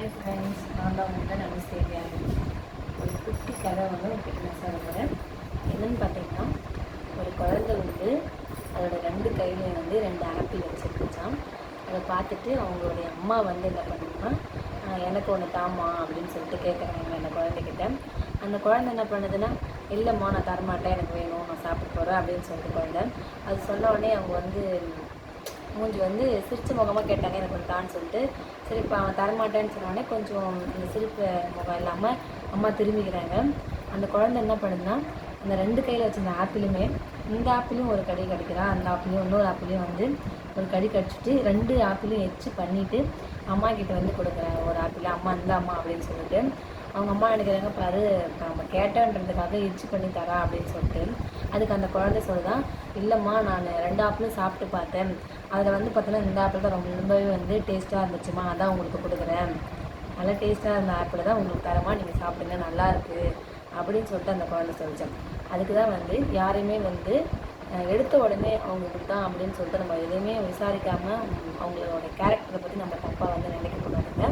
Hi friends நான் தான் உங்கள்கிட்ட நம்ம சேவியாங்க ஒரு குட்டி கதை வந்து உங்களுக்கு நான் சொல்ல போகிறேன் பார்த்தீங்கன்னா ஒரு குழந்தை வந்து அதோட ரெண்டு கையிலையும் வந்து ரெண்டு ஆப்பிள் வச்சுருந்துச்சான் அதை பார்த்துட்டு அவங்களுடைய அம்மா வந்து என்ன பண்ணுன்னா எனக்கு ஒன்று தாமா அப்படின்னு சொல்லிட்டு கேட்குறாங்க அந்த குழந்தைகிட்ட. அந்த குழந்தை என்ன பண்ணுதுன்னா இல்லைம்மா நான் தரமாட்டேன். எனக்கு வேணும். நான் சாப்பிட்டு போகிறேன் அப்படின்னு சொல்லிட்டு குழந்தை அது சொன்ன உடனே அவங்க வந்து மூஞ்சி வந்து சிரிச்ச முகமாக கேட்டாங்க எனக்கு ஒரு தான்னு சொல்லிட்டு. சரி இப்போ அவன் தரமாட்டேன்னு சொன்னோடனே கொஞ்சம் அந்த சிரிப்பு முகம் இல்லாமல் அம்மா திரும்பிக்கிறாங்க. அந்த குழந்தை என்ன பண்ணுதுன்னா அந்த ரெண்டு கையில் வச்சிருந்த ஆப்பிளுமே இந்த ஆப்பிளும் ஒரு கடி கடிக்கிறான் அந்த ஆப்பிளையும் இன்னொரு ஆப்பிளையும் வந்து ஒரு கடி கடிச்சிட்டு ரெண்டு ஆப்பிளையும் எச்சு பண்ணிவிட்டு அம்மா கிட்ட வந்து கொடுக்குறேன் ஒரு ஆப்பிள் அம்மா இந்த அம்மா அப்படின்னு சொல்லிட்டு. அவங்க அம்மா நினைக்கிறாங்க பாரு நம்ம கேட்டேன்றதுக்காக எச்சு பண்ணி தரா அப்படின்னு சொல்லிட்டு அதுக்கு அந்த குழந்தை சொல்லுதான் இல்லைம்மா நான் ரெண்டு ஆப்பிளும் சாப்பிட்டு பார்த்தேன். அதில் வந்து பார்த்தோன்னா இந்த ஆப்பிள் தான் ரொம்பவே வந்து டேஸ்ட்டாக இருந்துச்சுமா அதான் உங்களுக்கு கொடுக்குறேன். நல்லா டேஸ்ட்டாக இருந்த ஆப்பிள் தான் உங்களுக்கு தரமா நீங்கள் சாப்பிடுங்க நல்லா இருக்குது அப்படின்னு சொல்லிட்டு அந்த குழந்தை சொல்லிச்சேன் அதுக்கு தான் வந்து யாரையுமே வந்து எடுத்த உடனே அவங்க கொடுத்தான் அப்படின்னு சொல்லிட்டு நம்ம எதுவுமே விசாரிக்காமல் அவங்களோட கேரக்டரை பற்றி நம்ம தப்பாக வந்து நினைக்க கூடாதுங்க.